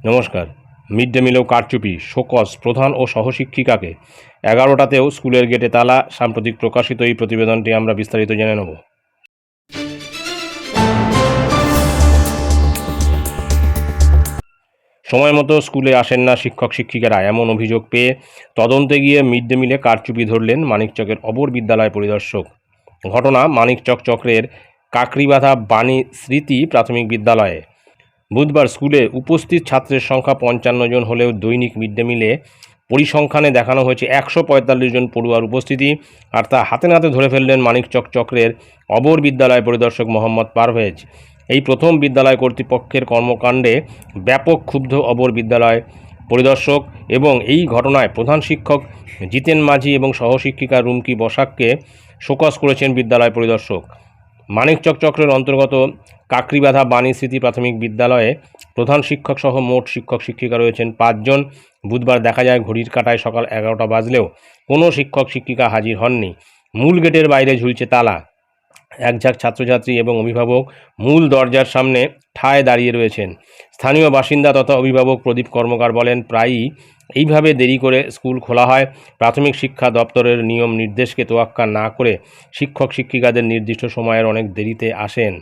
নমস্কার। Mid day মিলেও কারচুপি শোকস প্রধান ও সহশিক্ষিকাকে। এগারোটাতেও স্কুলের গেটে তালা, সাম্প্রতিক প্রকাশিত এই প্রতিবেদনটি আমরা বিস্তারিত জেনে নেব। সময় মতো স্কুলে আসেন না শিক্ষক শিক্ষিকারা, এমন অভিযোগ পেয়ে তদন্তে গিয়ে মিড ডে মিলে কারচুপি ধরলেন মানিকচকের অপর বিদ্যালয় পরিদর্শক। ঘটনা মানিকচক চক্রের কাকরিবাধা বাণী স্মৃতি প্রাথমিক বিদ্যালয়ে। বুধবার স্কুলে উপস্থিত ছাত্রের সংখ্যা পঞ্চান্ন জন হলেও দৈনিক মিড ডে মিলে পরিসংখ্যানে দেখানো হয়েছে একশো পঁয়তাল্লিশ জন পড়ুয়ার উপস্থিতি, আর তা হাতে নাতে ধরে ফেললেন মানিকচক চক্রের অবর বিদ্যালয় পরিদর্শক মোহাম্মদ পারভেজ। এই প্রথম বিদ্যালয় কর্তৃপক্ষের কর্মকাণ্ডে ব্যাপক ক্ষুব্ধ অবর বিদ্যালয় পরিদর্শক এবং এই ঘটনায় প্রধান শিক্ষক জিতেন মাঝি এবং সহশিক্ষিকা রুমকি বসাককে শোকস করেছেন বিদ্যালয় পরিদর্শক। মানিকচক চক্রের অন্তর্গত কাকরিবাধা বাণী স্মৃতি প্রাথমিক বিদ্যালয়ে প্রধান শিক্ষক সহ মোট শিক্ষক শিক্ষিকা রয়েছেন পাঁচজন। বুধবার দেখা যায় ঘড়ির কাঁটায় সকাল এগারোটা বাজলেও কোনো শিক্ষক শিক্ষিকা হাজির হননি। মূল গেটের বাইরে ঝুলছে তালা। একঝাঁক ছাত্রছাত্রী এবং অভিভাবক মূল দরজার সামনে ঠায় দাঁড়িয়ে রয়েছেন। স্থানীয় বাসিন্দা তথা অভিভাবক প্রদীপ কর্মকার বলেন, প্রায়ই এইভাবে দেরি করে স্কুল খোলা হয়। প্রাথমিক শিক্ষা দপ্তরের নিয়ম নির্দেশকে তোয়াক্কা না করে শিক্ষক শিক্ষিকাদের নির্দিষ্ট সময়ের অনেক দেরিতে আসেন।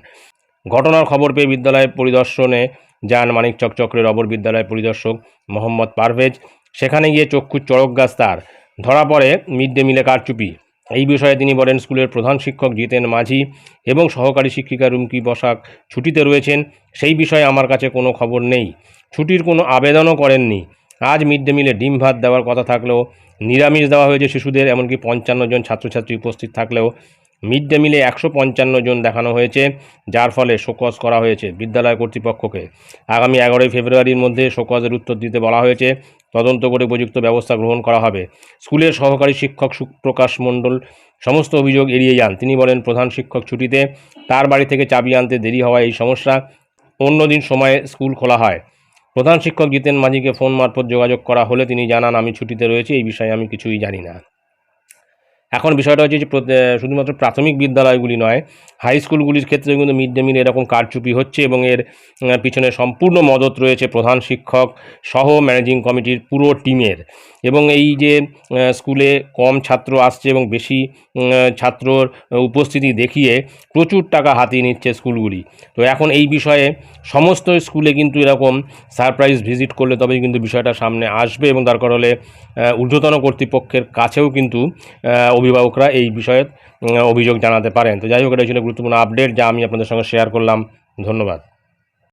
ঘটনার খবর পেয়ে বিদ্যালয় পরিদর্শনে যান মানিকচক চক্রের অবর বিদ্যালয় পরিদর্শক মোহাম্মদ পারভেজ। সেখানে গিয়ে চক্ষু চড়ক গাছ তার। ধরা পড়ে মিড ডে মিলে কারচুপি। এই বিষয়ে তিনি বলেন, স্কুলের প্রধান শিক্ষক জিতেন মাঝি এবং সহকারী শিক্ষিকা রুমকি বসাক ছুটিতে রয়েছেন। সেই বিষয়ে আমার কাছে কোনো খবর নেই। ছুটির কোনো আবেদনও করেননি। আজ মিড ডে মিলে ডিম ভাত দেওয়ার কথা থাকলেও নিরামিষ দেওয়া হয়েছে শিশুদের, এমনকি পঞ্চান্ন জন ছাত্রছাত্রী উপস্থিত থাকলেও মিড ডে মিলে একশো পঞ্চান্ন জন দেখানো হয়েছে, যার ফলে শোকজ করা হয়েছে বিদ্যালয় কর্তৃপক্ষকে। আগামী এগারোই ফেব্রুয়ারির মধ্যে শোকজের উত্তর দিতে বলা হয়েছে, তদন্ত করে উপযুক্ত ব্যবস্থা গ্রহণ করা হবে। স্কুলের সহকারী শিক্ষক সুপ্রকাশ মণ্ডল সমস্ত অভিযোগ এড়িয়ে যান। তিনি বলেন, প্রধান শিক্ষক ছুটিতে তার বাড়ি থেকে চাবি আনতে দেরি হওয়ায় এই সমস্যা, অন্যদিন সময়ে স্কুল খোলা হয়। প্রধান শিক্ষক জিতেন মাঝিকে ফোন মারফত যোগাযোগ করা হলে তিনি জানান, আমি ছুটিতে রয়েছি, এই বিষয়ে আমি কিছুই জানি না। এখন বিষয়টা হচ্ছে যে শুধুমাত্র প্রাথমিক বিদ্যালয়গুলি নয় হাই স্কুলগুলির ক্ষেত্রে কিন্তু মিড ডে মিল এরকম কারচুপি হচ্ছে এবং এর পিছনে সম্পূর্ণ মদত রয়েছে প্রধান শিক্ষক সহ ম্যানেজিং কমিটির পুরো টিমের এবং এই যে স্কুলে কম ছাত্র আসছে এবং বেশি ছাত্রর উপস্থিতি দেখিয়ে প্রচুর টাকা হাতিয়ে নিচ্ছে স্কুলগুলি তো এখন এই বিষয়ে সমস্ত স্কুলে কিন্তু এরকম সারপ্রাইজ ভিজিট করলে তবেই কিন্তু বিষয়টা সামনে আসবে এবং দরকার হলে ঊর্ধ্বতন কর্তৃপক্ষের কাছেও কিন্তু অভিভাবকরা এই বিষয়ে অভিযোগ জানাতে পারেন। তো যাই হোক, এটা ছিল গুরুত্বপূর্ণ আপডেট যা আমি আপনাদের সঙ্গে শেয়ার করলাম। ধন্যবাদ।